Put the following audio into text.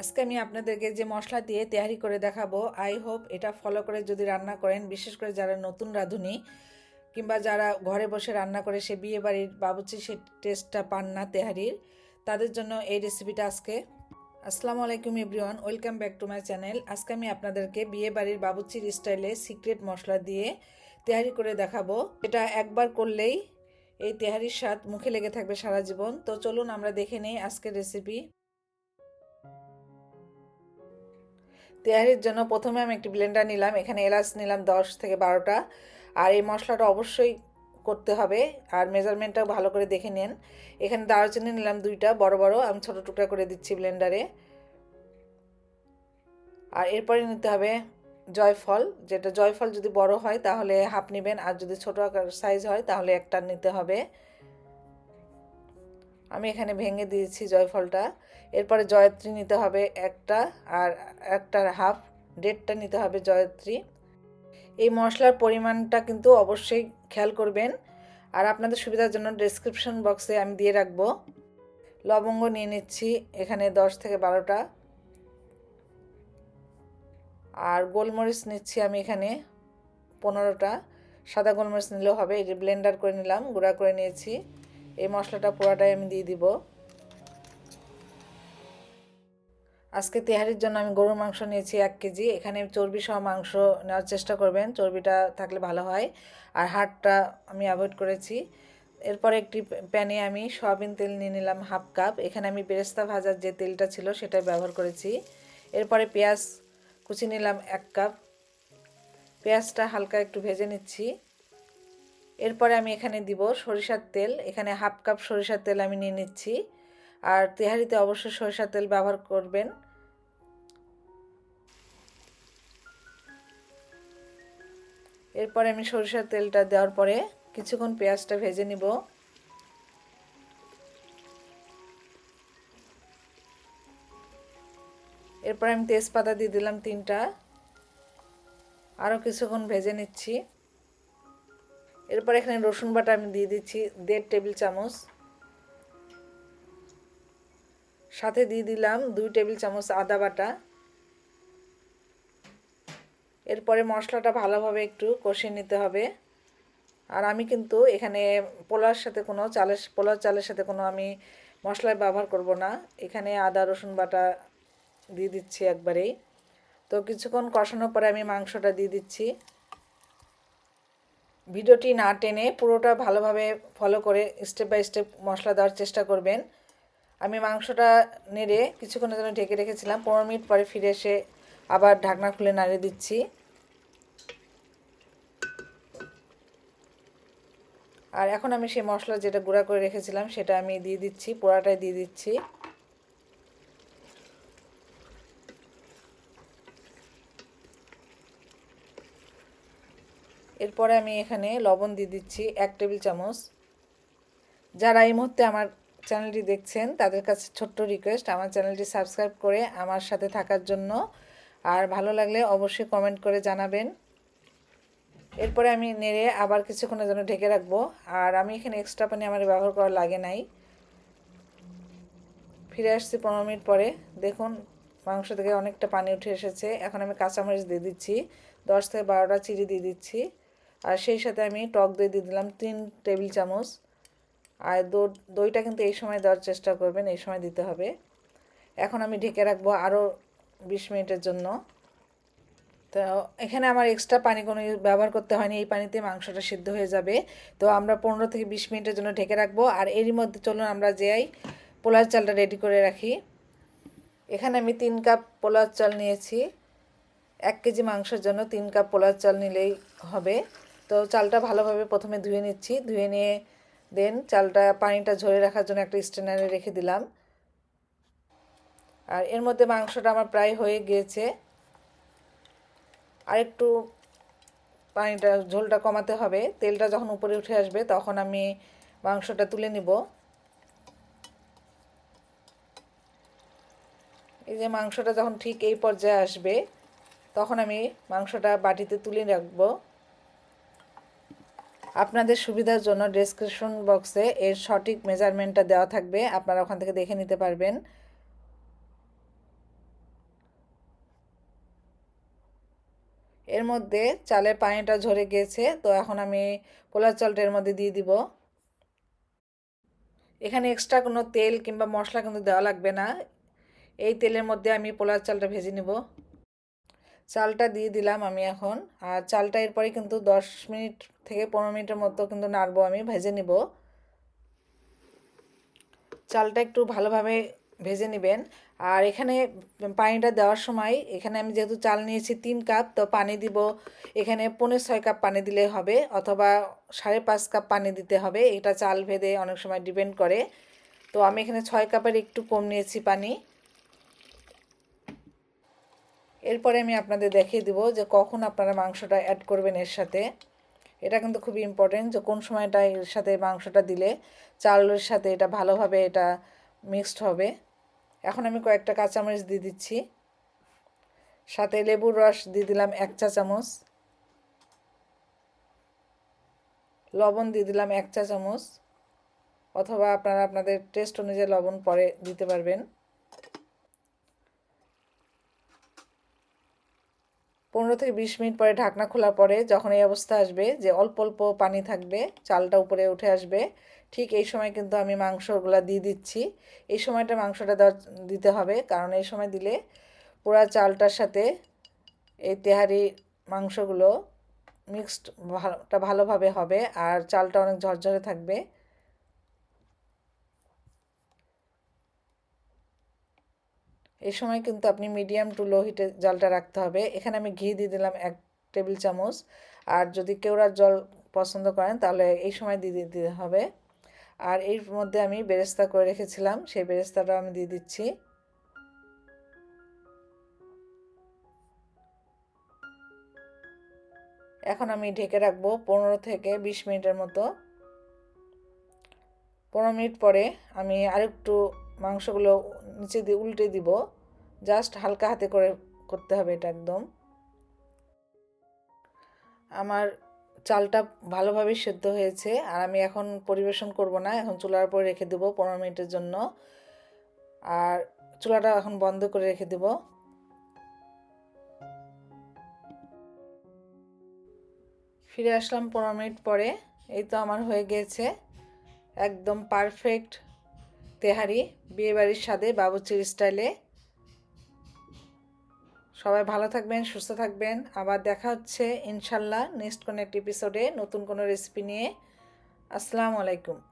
আজকে আমি আপনাদেরকে যে মশলা দিয়ে তেহারি করে দেখাবো আই হোপ এটা ফলো করে যদি রান্না করেন, বিশেষ করে যারা নতুন রাঁধুনি কিংবা যারা ঘরে বসে রান্না করে সে বিয়ে বাড়ির বাবুচি সে টেস্টটা পান না তেহারির, তাদের জন্য এই রেসিপিটা আজকে। আসসালামু আলাইকুম everyone welcome back to my channel আজকে আমি আপনাদেরকে বিয়ে বাড়ির বাবুচির স্টাইলে সিক্রেট মশলা দিয়ে তেহারি করে দেখাবো। এটা একবার করলেই এই তেহারির স্বাদ মুখে লেগে থাকবে সারা জীবন। তো চলুন আমরা দেখে নেই আজকের রেসিপি তেহারির জন্য প্রথমে আমি একটি ব্লেন্ডার নিলাম, এখানে এলাচ নিলাম দশ থেকে বারোটা। আর এই মশলাটা অবশ্যই করতে হবে, আর মেজারমেন্টটাও ভালো করে দেখে নেন। এখানে দারুচিনি নিলাম দুইটা, বড় বড়, আমি ছোটো টুকরা করে দিচ্ছি ব্লেন্ডারে আর এরপরে নিতে হবে জয়ফল, যেটা জয়ফল যদি বড় হয় তাহলে হাফ নেবেন, আর যদি ছোটো আকার সাইজ হয় তাহলে একটা নিতে হবে। আমি এখানে ভেঙে দিয়েছি জয়ফলটা। এরপরে জয়ত্রী নিতে হবে একটা আর একটার হাফ, দেড়টা নিতে হবে জয়ত্রী। এই মশলার পরিমাণটা কিন্তু অবশ্যই খেয়াল করবেন। আর আপনাদের সুবিধার জন্য ডেসক্রিপশন বক্সে আমি দিয়ে রাখব। লবঙ্গ নিয়ে নিচ্ছি এখানে দশ থেকে বারোটা। আর গোলমরিচ নিচ্ছি আমি এখানে পনেরোটা। সাদা গোলমরিচ নিলেও হবে যে ব্লেন্ডার করে নিলাম, গুঁড়া করে নিয়েছি। এই মশলাটা পুরাটাই আমি দিয়ে দিব। আজকে তেহারির জন্য আমি গরুর মাংস নিয়েছি এক কেজি। এখানে চর্বি সহ মাংস নেওয়ার চেষ্টা করবেন, চর্বিটা থাকলে ভালো হয়। আর হাড়টা আমি অ্যাভয়েড করেছি। এরপর একটি প্যানে আমি সয়াবিন তেল নিয়ে নিলাম হাফ কাপ। এখানে আমি বেরেস্তা ভাজার যে তেলটা ছিল সেটা ব্যবহার করেছি। এরপরে পেঁয়াজ কুচি নিলাম এক কাপ। পেঁয়াজটা হালকা একটু ভেজে নিচ্ছি। এরপরে আমি এখানে দিব সরিষার তেল। এখানে হাফ কাপ সরিষার তেল আমি নিয়ে নিচ্ছি। আর তেহারিতে অবশ্যই সরিষার তেল ব্যবহার করবেন। এরপরে আমি সরিষার তেলটা দেওয়ার পরে কিছুক্ষণ পেঁয়াজটা ভেজে নিব। এরপর আমি তেজপাতা দিয়ে দিলাম তিনটা। আরও কিছুক্ষণ ভেজে নিচ্ছি। এরপর এখানে রসুন বাটা আমি দিয়ে দিচ্ছি, দেড় টেবিল চামচ। সাথে দিয়ে দিলাম দুই টেবিল চামচ আদা বাটা। এরপরে মশলাটা ভালোভাবে একটু কষিয়ে নিতে হবে। আর আমি কিন্তু এখানে পোলার সাথে কোনো চালের পোলার চালের সাথে কোনো আমি মশলার ব্যবহার করব না। এখানে আদা, রসুন বাটা দিয়ে দিচ্ছি একবারেই। তো কিছুক্ষণ কষানোর পরে আমি মাংসটা দিয়ে দিচ্ছি। ভিডিওটি না টেনে পুরোটা ভালোভাবে ফলো করে স্টেপ বাই স্টেপ মশলা দেওয়ার চেষ্টা করবেন। আমি মাংসটা নেড়ে কিছুক্ষণের জন্য ঢেকে রেখেছিলাম। পনেরো মিনিট পরে ফিরে এসে আবার ঢাকনা খুলে নাড়িয়ে দিচ্ছি। আর এখন আমি সেই মশলা যেটা গুঁড়া করে রেখেছিলাম, সেটা আমি দিয়ে দিচ্ছি, পোড়াটাই দিয়ে দিচ্ছি। এরপরে আমি এখানে লবণ দিয়ে দিচ্ছি এক টেবিল চামচ। যারা এই মুহূর্তে আমার চ্যানেলটি দেখছেন, তাদের কাছে ছোট্ট রিকোয়েস্ট আমার চ্যানেলটি সাবস্ক্রাইব করে আমার সাথে থাকার জন্য। আর ভালো লাগলে অবশ্যই কমেন্ট করে জানাবেন। এরপরে আমি নেড়ে আবার কিছুক্ষণের জন্য ঢেকে রাখব। আর আমি এখানে এক্সট্রা পানি আমার ব্যবহার করা লাগে নাই। ফিরে আসছি পনেরো মিনিট পরে। দেখুন, মাংস থেকে অনেকটা পানি উঠে এসেছে। এখন আমি কাঁচামরিচ দিয়ে দিচ্ছি। দশ থেকে বারোটা চিড়ি দিয়ে দিচ্ছি। আর সেই সাথে আমি টক দই দিয়ে দিলাম তিন টেবিল চামচ। আর দইটা কিন্তু এই সময় দেওয়ার চেষ্টা করবেন, এই সময় দিতে হবে। এখন আমি ঢেকে রাখব আরও বিশ মিনিটের জন্য। তো এখানে আমার এক্সট্রা পানি কোনো ব্যবহার করতে হয়নি, এই পানিতে মাংসটা সিদ্ধ হয়ে যাবে। তো আমরা পনেরো থেকে বিশ মিনিটের জন্য ঢেকে রাখব। আর এরই মধ্যে চলুন আমরা যেই পোলার চালটা রেডি করে রাখি। এখানে আমি তিন কাপ পোলার চাল নিয়েছি। এক কেজি মাংসের জন্য তিন কাপ পোলার চাল নিলেই হবে। তো চালটা ভালোভাবে প্রথমে ধুয়ে নিচ্ছি। ধুয়ে নিয়ে দেন চালটা, পানিটা ঝরে রাখার জন্য একটা স্ট্যান্ডারে রেখে দিলাম। আর এর মধ্যে মাংসটা আমার প্রায় হয়ে গিয়েছে। আর একটু পানিটা, ঝোলটা কমাতে হবে। তেলটা যখন উপরে উঠে আসবে তখন আমি মাংসটা তুলে নিব। এই যে মাংসটা যখন ঠিক এই পর্যায়ে আসবে, তখন আমি মাংসটা বাটিতে তুলে রাখব। আপনাদের সুবিধার জন্য ডেসক্রিপশন বক্সে এর সঠিক মেজারমেন্টটা দেওয়া থাকবে। আপনারা ওখান থেকে দেখে নিতে পারবেন। এর মধ্যে চালের পানিটা ঝরে গেছে তো এখন আমি পোলার চালটা এর মধ্যে দিয়ে দিব। এখানে এক্সট্রা কোনো তেল কিংবা মশলা কিন্তু দেওয়া লাগবে না। এই তেলের মধ্যে আমি পোলার চালটা ভেজে নেব। চালটা দিয়ে দিলাম আমি এখন। আর চালটা এরপরে কিন্তু দশ মিনিট থেকে পনেরো মিনিটের মতো কিন্তু নাড়বো আমি, ভেজে নিব। চালটা একটু ভালোভাবে ভেজে নেবেন। আর এখানে পানিটা দেওয়ার সময় এখানে আমি যেহেতু চাল নিয়েছি তিন কাপ, তো পানি দিব এখানে পনেরো ছয় কাপ পানি দিলে হবে অথবা সাড়ে পাঁচ কাপ পানি দিতে হবে। এটা চাল ভেদে অনেক সময় ডিপেন্ড করে। তো আমি এখানে ছয় কাপের একটু কম নিয়েছি পানি। এরপরে আমি আপনাদের দেখিয়ে দিব যে কখন আপনারা মাংসটা অ্যাড করবেন এর সাথে। এটা কিন্তু খুবই ইম্পর্টেন্ট যে কোন সময়টা এর সাথে মাংসটা দিলে চালের সাথে এটা ভালোভাবে এটা মিক্সড হবে। এখন আমি কয়েকটা কাঁচামরিচ দিয়ে দিচ্ছি। সাথে লেবুর রস দিয়ে দিলাম এক চা চামচ। লবণ দিয়ে দিলাম এক চা চামচ। অথবা আপনারা আপনাদের টেস্ট অনুযায়ী লবণ পরে দিতে পারবেন। পনেরো থেকে বিশ মিনিট পরে ঢাকনা খোলার পরে যখন এই অবস্থা আসবে যে অল্প অল্প পানি থাকবে, চালটা উপরে উঠে আসবে, ঠিক এই সময় কিন্তু আমি মাংসগুলো দিয়ে দিচ্ছি। এই সময়টা মাংসটা দিতে হবে, কারণ এই সময় দিলে পোড়া চালটার সাথে এই তেহারি মাংসগুলো মিক্সড ভালোটা ভালোভাবে হবে, আর চালটা অনেক ঝরঝরে থাকবে। এই সময় কিন্তু আপনি মিডিয়াম টু লো হিটে জলটা রাখতে হবে। এখানে আমি ঘি দিয়ে দিলাম এক টেবিল চামচ। আর যদি কেউরার জল পছন্দ করেন, তাহলে এই সময় দিয়ে দিতে হবে। আর এর মধ্যে আমি বেরেস্তা করে রেখেছিলাম, সেই বেরেস্তাটা আমি দিয়ে দিচ্ছি। এখন আমি ঢেকে রাখব পনেরো থেকে বিশ মিনিটের মতো। পনেরো মিনিট পরে আমি আরেকটু মাংসগুলো নিচে দিয়ে উল্টে দিব। জাস্ট হালকা হাতে করে করতে হবে এটা একদম। আমার চালটা ভালোভাবে সেদ্ধ হয়েছে আর আমি এখন পরিবেশন করব না, এখন চুলার উপর রেখে দেবো পনেরো মিনিটের জন্য। আর চুলাটা এখন বন্ধ করে রেখে দেব। ফিরে আসলাম পনেরো মিনিট পরে, এই তো আমার হয়ে গিয়েছে একদম পারফেক্ট তেহারি, বিয়েবাড়ির স্বাদে বাবুচির স্টাইলে। সবাই ভালো থাকবেন, সুস্থ থাকবেন। আবার দেখা হচ্ছে, ইনশাল্লাহ নেক্সট কোনো একটি এপিসোডে নতুন কোনো রেসিপি নিয়ে। আসসালামু আলাইকুম।